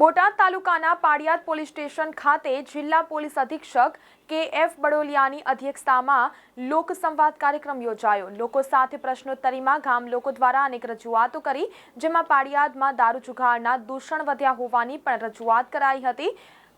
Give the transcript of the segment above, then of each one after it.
બોટાદ તાલુકાના પાડિયાદ police station ખાતે જિલ્લા પોલીસ અધિક્ષક કે એફ બડોલિયાની અધ્યક્ષતામાં લોકસંવાદ કાર્યક્રમ યોજાયો. લોકો સાથે પ્રશ્નોત્તરીમાં ગામ લોકો દ્વારા અનેક રજૂઆતો કરી, જેમાં પાડિયાદમાં દારૂ જુગારના દૂષણ વધ્યા હોવાની પણ રજૂઆત કરાઈ હતી.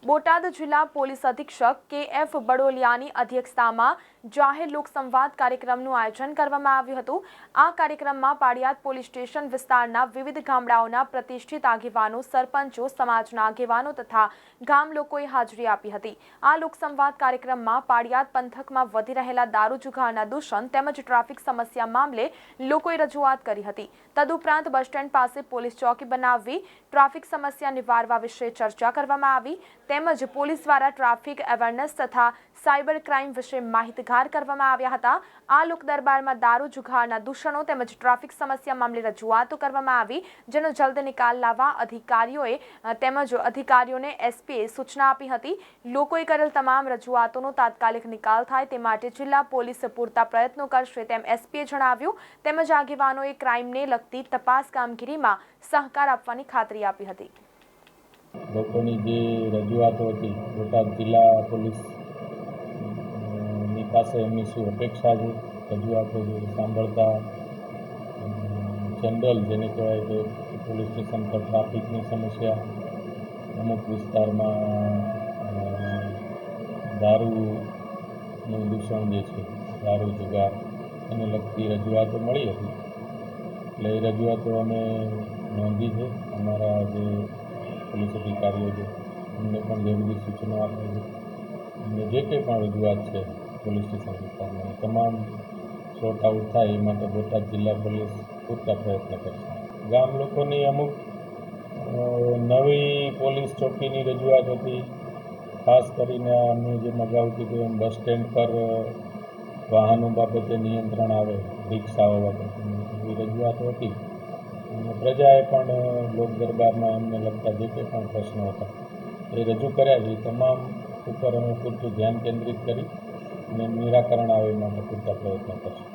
બોટાદ જિલ્લા પોલીસ અધિક્ષક કે એફ બડોલિયાની અધ્યક્ષતામાં જાહેર લોકસંવાદ કાર્યક્રમનું આયોજન કરવામાં આવ્યું હતું. આ કાર્યક્રમમાં પાડિયાદ પોલીસ સ્ટેશન વિસ્તારના વિવિધ ગામડાઓના પ્રતિષ્ઠિત આગેવાનો, સરપંચો, સમાજના આગેવાનો તથા ગામ લોકોએ હાજરી આપી હતી. આ લોકસંવાદ કાર્યક્રમમાં પાડિયાદ પંથકમાં વધી રહેલા દારૂ જુગારના દૂષણ તેમજ ટ્રાફિક સમસ્યા મામલે લોકોએ રજૂઆત કરી હતી. તદુપરાંત બસ સ્ટેન્ડ પાસે પોલીસ ચોકી બનાવવી, ટ્રાફિક સમસ્યા નિવારવા વિશે ચર્ચા કરવામાં આવી. તેમજ પોલીસ દ્વારા ટ્રાફિક અવેરનેસ તથા સાયબર ક્રાઇમ વિશે માહિતગાર કરવામાં આવ્યા હતા. આ લોક દરબારમાં દારૂ જુગારના દૂષણો તેમજ ટ્રાફિક સમસ્યા મામલે રજૂઆતો કરવામાં આવી, જેનો જલ્દ નિકાલ લાવવા અધિકારીઓએ તેમજ અધિકારીઓને એસપીએ સૂચના આપી હતી. લોકોએ કરેલ તમામ રજૂઆતોનો તાત્કાલિક નિકાલ થાય તે માટે જિલ્લા પોલીસ પૂરતા પ્રયત્નો કરશે તેમ એસપીએ જણાવ્યું. તેમજ આગેવાનોએ ક્રાઇમને લગતી તપાસ કામગીરીમાં સહકાર આપવાની ખાતરી આપી હતી. લોકોની જે રજૂઆતો હતી, બોટાદ જિલ્લા પોલીસની પાસે એમની શું અપેક્ષા છે? રજૂઆતો સાંભળતા જનરલ જેને કહેવાય કે પોલીસ સ્ટેશન પર ટ્રાફિકની સમસ્યા, અમુક વિસ્તારમાં દારૂનું દૂષણ જે છે, દારૂ, જુગાર, એને લગતી રજૂઆતો મળી હતી. એટલે એ રજૂઆતો અમે નોંધી છે. અમારા જે પોલીસ અધિકારીઓ એમને પણ જરૂરી સૂચનો આપે છે. અને જે કંઈ પણ રજૂઆત છે પોલીસ સ્ટેશન વિસ્તારમાં તમામ સોર્ટ આઉટ થાય એ માટે બોટાદ જિલ્લા પોલીસ પૂરતા પ્રયત્ન કરશે. ગામ લોકોની અમુક નવી પોલીસ ચોકીની રજૂઆત હતી. ખાસ કરીને અમે જે મગાવ કીધું એમ, બસ સ્ટેન્ડ પર વાહનો બાબતે નિયંત્રણ આવે, રિક્ષાઓ બાબતે. એવી રજૂઆતો હતી. પ્રજાએ પણ લોક દરબારમાં એમને લગતા જે કંઈ પણ પ્રશ્નો હતા, એ રજૂ કર્યા છે. તમામ ઉપર અમે પૂરતું ધ્યાન કેન્દ્રિત કરી અને નિરાકરણ આવે માટે પૂરતા પ્રયત્નો કરશું.